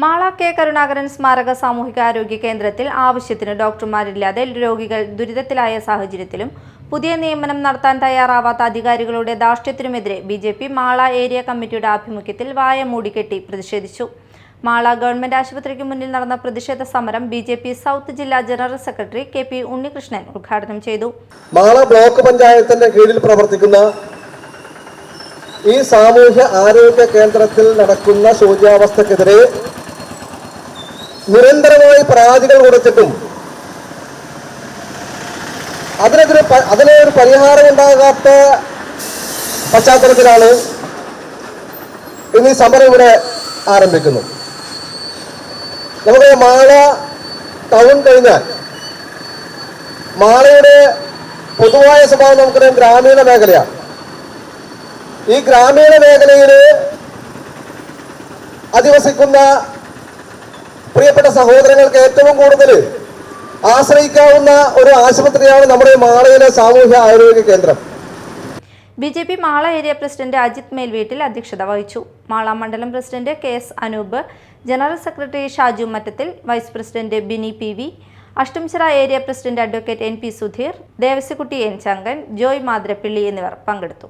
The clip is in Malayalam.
മാള കെ കരുണാകരൻ സ്മാരക സാമൂഹികാരോഗ്യ കേന്ദ്രത്തിൽ ആവശ്യത്തിന് ഡോക്ടർമാരില്ലാതെ രോഗികൾ ദുരിതത്തിലായ സാഹചര്യത്തിലും പുതിയ നിയമനം നടത്താൻ തയ്യാറാവാത്ത അധികാരികളുടെ ധാർഷ്ട്യത്തിനുമെതിരെ B J P Mala area കമ്മിറ്റിയുടെ ആഭിമുഖ്യത്തിൽ വായ മൂടിക്കെട്ടി പ്രതിഷേധിച്ചു. മാള ഗവൺമെന്റ് ആശുപത്രിക്ക് മുന്നിൽ നടന്ന പ്രതിഷേധ സമരം ബി ജെ പി സൗത്ത് ജില്ലാ general secretary K P Unnikrishnan ഉദ്ഘാടനം ചെയ്തു. മാള ബ്ലോക്ക് പഞ്ചായത്തിന്റെ കീഴിൽ പ്രവർത്തിക്കുന്ന ഈ സാമൂഹ്യ ആരോഗ്യ കേന്ദ്രത്തിൽ നടക്കുന്ന ശോച്യാവസ്ഥക്കെതിരെ നിരന്തരമായി പരാതികൾ കൊടുത്തിട്ടും അതിനെതിരെ അതിനെ ഒരു പരിഹാരം ഉണ്ടാകാത്ത പശ്ചാത്തലത്തിലാണ് ഇന്ന് ഈ സമരം ഇവിടെ ആരംഭിക്കുന്നു നമുക്ക് മാള ടൗൺ കഴിഞ്ഞാൽ മാളയുടെ പൊതുവായ സ്വഭാവം നമുക്കറിയാം ഗ്രാമീണ മേഖലയാണ്. ഈ ഗ്രാമീണ മേഖലയിൽ അധിവസിക്കുന്ന സഹോദരങ്ങൾക്ക് ഏറ്റവും കൂടുതൽ ആശ്രയിക്കാവുന്ന ഒരു ആശുപത്രിയാണ് നമ്മുടെ മാളയിലെ സാമൂഹ്യ ആരോഗ്യ കേന്ദ്രം. B J P Mala area president Ajith Melveettil അധ്യക്ഷത വഹിച്ചു. മാള മണ്ഡലം president K S Anoop general secretary Shaju Mattathil vice president Bini P V Ashtamichira area president advocate N P Sudheer Devassykutty N Chankan Joy Mathirappilly എന്നിവർ പങ്കെടുത്തു.